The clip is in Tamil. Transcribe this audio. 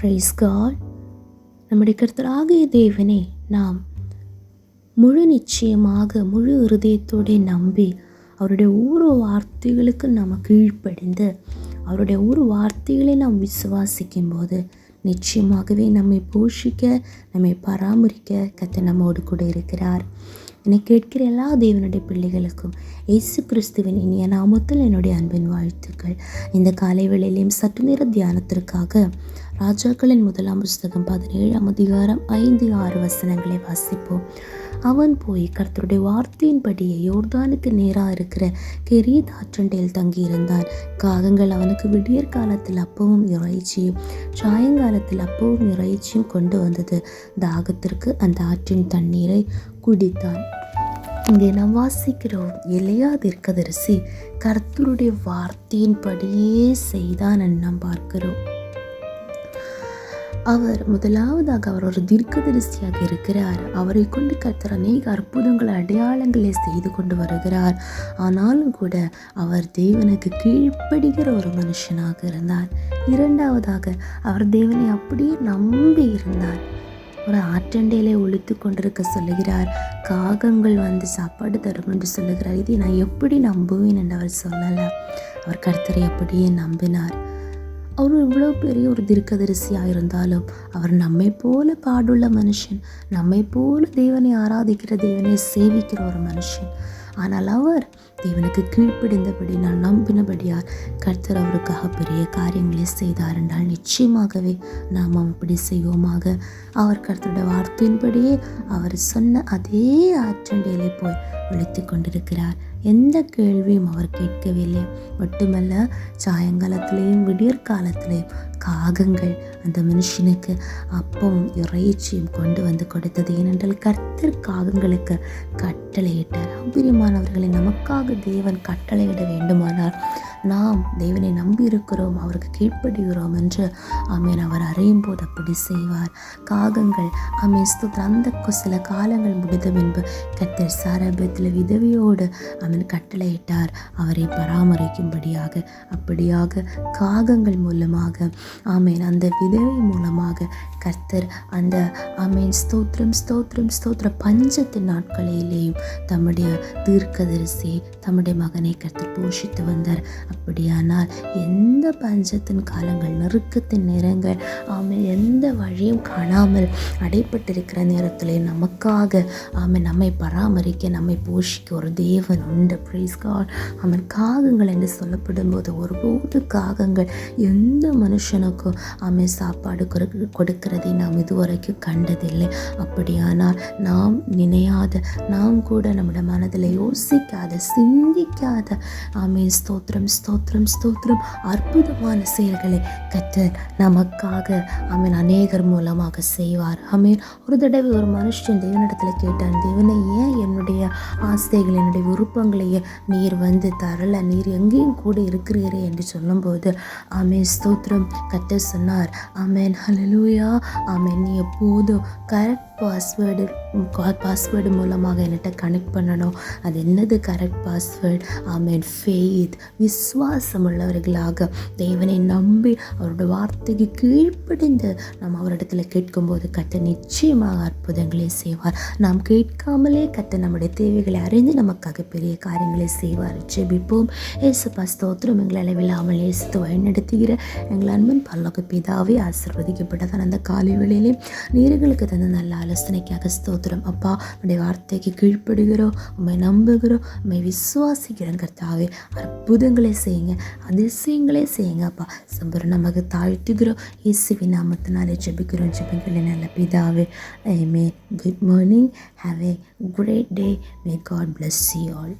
பிரைஸ் காட் நம்முடைய கர்த்தராகிய தேவனே நாம் முழு நிச்சயமாக முழு இருதயத்தோடு நம்பி அவருடைய ஒவ்வொரு வார்த்தைகளுக்கு நாம் கீழ்ப்படிந்து அவருடைய ஒரு வார்த்தைகளை நாம் விசுவாசிக்கும் போது நிச்சயமாகவே நம்மை போஷிக்க நம்மை பராமரிக்க கத்த நம்மோடு கூட இருக்கிறார். என்னை கேட்கிற எல்லா தேவனுடைய பிள்ளைகளுக்கும் இயேசு கிறிஸ்துவின் இனிய நாமத்தில் என்னுடைய அன்பின் வாழ்த்துக்கள். இந்த காலை வேளையிலையும் சற்று நேர தியானத்திற்காக ராஜாக்களின் முதலாம் புஸ்தகம் பதினேழாம் அதிகாரம் ஐந்து ஆறு வசனங்களை வாசிப்போம். அவன் போய் கர்த்தருடைய வார்த்தையின்படியே யோர்தானுக்கு நேராக இருக்கிற கெரிய தாற்றண்டையில் தங்கியிருந்தான். காகங்கள் அவனுக்கு விடியற் காலத்தில் அப்பவும் இறைச்சியும் சாயங்காலத்தில் அப்பவும் இறைச்சியும் கொண்டு வந்தது. தாகத்திற்கு அந்த ஆற்றின் தண்ணீரை குடித்தான். இங்கே நாம் வாசிக்கிறோம். எலையா தீர்க்கதரிசி கர்த்தருடைய வார்த்தையின்படியே செய்தான் நாம் பார்க்கிறோம். அவர் முதலாவதாக அவர் ஒரு தீர்க்கதரிசியாக இருக்கிறார். அவரை கொண்டு கர்த்தர் அநேக அற்புதங்கள் அடையாளங்களை செய்து கொண்டு வருகிறார். ஆனாலும் கூட அவர் தேவனுக்கு கீழ்ப்படுகிற ஒரு மனுஷனாக இருந்தார். இரண்டாவதாக அவர் தேவனை அப்படியே நம்பி இருந்தார். ஒரு ஆற்றண்டையிலே ஒழித்து கொண்டிருக்க சொல்லுகிறார். காகங்கள் வந்து சாப்பாடு தரும் என்று சொல்லுகிறார். இதை நான் எப்படி நம்புவேன் என்று அவர் சொல்லலை. அவர் கர்த்தரை அப்படியே நம்பினார். அவர் இவ்வளோ பெரிய ஒரு தீர்க்கதரிசியாக இருந்தாலும் அவர் நம்மை போல பாடுள்ள மனுஷன் நம்மை போல தேவனை ஆராதிக்கிற தேவனை சேவிக்கிற ஒரு மனுஷன். ஆனால் அவர் தேவனுக்கு கீழ்ப்பிடிந்தபடி நான் நம்பினபடியார் கர்த்தர் அவருக்காக பெரிய காரியங்களை செய்தார் என்றால் நிச்சயமாகவே நாம் அப்படி செய்வோமாக. அவர் கர்த்தருடைய வார்த்தையின்படியே அவர் சொன்ன அதே ஆற்றண்டையிலே போய் ஒழித்து கொண்டிருக்கிறார். எந்த கேள்வியும் அவர் கேட்கவில்லை. மட்டுமல்ல சாயங்காலத்திலேயும் விடியற்காலத்திலேயும் காகங்கள் அந்த மனுஷனுக்கு அப்பவும் இறைச்சியும் கொண்டு வந்து கொடுத்தது. ஏனென்றால் கர்த்தர் காகங்களுக்கு கட்டளையிட்டார். அபிரியமானவர்களை நமக்காக தேவன் கட்டளையிட வேண்டுமானார் நாம் தேவனை நம்பி இருக்கிறோம் அவருக்கு கீழ்ப்படுகிறோம் என்று ஆமேன். அவர் அறையும் போது அப்படி செய்வார். காகங்கள் ஆமே அந்த சில காலங்கள் முடிந்த பின்பு கத்தர் சாரபத்தில் விதவியோடு அவன் கட்டளையிட்டார். அவரை பராமரிக்கும்படியாக அப்படியாக காகங்கள் மூலமாக ஆமேன் அந்த விதவை மூலமாக கர்த்தர் அந்த ஆமேன் ஸ்தோத்திரம் ஸ்தோத்திரம் ஸ்தோத்திர பஞ்சத்தின் நாட்களிலேயும் தம்முடைய தீர்க்கதரிசி தம்முடைய மகனை கர்த்தர் போஷித்து வந்தார். அப்படியானால் எந்த பஞ்சத்தின் காலங்கள் நெருக்கத்தின் நேரங்கள் ஆமை எந்த வழியும் காணாமல் அடைப்பட்டிருக்கிற நேரத்தில் நமக்காக ஆமை நம்மை பராமரிக்க நம்மை போஷிக்க ஒரு தேவன் உண்டு. ப்ரைஸ் அவன் காகங்கள் என்று சொல்லப்படும் போது ஒருபோது காகங்கள் எந்த மனுஷனுக்கும் ஆமை சாப்பாடு கொடுக்கிறதை நாம் இதுவரைக்கும் கண்டதில்லை. அப்படியானால் நாம் நினையாத நாம் கூட நம்முடைய மனதில் யோசிக்காத சிந்திக்காத ஆமை ஸ்தோத்திரம் ஸ்தோத்திரம் ஸ்தோத்திரம். அற்புதமான செயல்களை கத்தர் நமக்காக அமீன் அநேகர் மூலமாக செய்வார். அமீன் ஒரு தடவை ஒரு மனுஷன் தேவனிடத்தில் கேட்டான் தேவனை ஏன் என்னுடைய ஆசைகள் என்னுடைய விருப்பங்களையே நீர் வந்து தரல? நீர் எங்கேயும் கூட இருக்கிறீரே என்று சொல்லும்போது ஆமேன் ஸ்தோத்திரம். கத்த சொன்னார் ஆமேன் ஹலலூயா ஆமேன். நீ எப்போதும் கரெக்ட் பாஸ்வேர்டு பாஸ்வேர்டு மூலமாக என்கிட்ட கனெக்ட் பண்ணணும். அது என்னது கரெக்ட் பாஸ்வேர்டு ஆமேன் ஃபெய்த் விஸ்வாசம் உள்ளவர்களாக தேவனை நம்பி அவரோட வார்த்தைக்கு கீழ்ப்படிந்து நாம் அவரிடத்துல கேட்கும்போது கத்த நிச்சயமாக அற்புதங்களை செய்வார். நாம் கேட்காமலே கத்த நம்முடைய தேவைகளை அறிந்து நமக்காக பெரிய காரியங்களை செய்வார். ஜெபிப்போம். ஏசப்பா ஸ்தோத்திரம். எங்களை அளவில்லாமல் ஏசுத்து வழிநடத்துகிற எங்கள் அன்பன் பல்லோக பிதாவே ஆசிர்வதிக்கப்பட்டதான் அந்த காலை வேளையிலே நீர்களுக்கு தந்த நல்ல ஆலோசனைக்காக ஸ்தோ ஸ்தோத்திரம். அப்பா உடைய வார்த்தைக்கு கீழ்ப்படுகிறோம் உண்மை நம்புகிறோம் உண்மை விசுவாசிக்கிறோம் கர்த்தாவே. அற்புதங்களை செய்யுங்க அதிசயங்களே செய்யுங்க அப்பா. சம்பரம் நமக்கு தாழ்த்துகிறோம் இயேசுவி நாமத்தினாலே ஜெபிக்கிறோம் ஜெபிக்கல நல்ல பிதாவே. I may good morning have a great day may God bless you all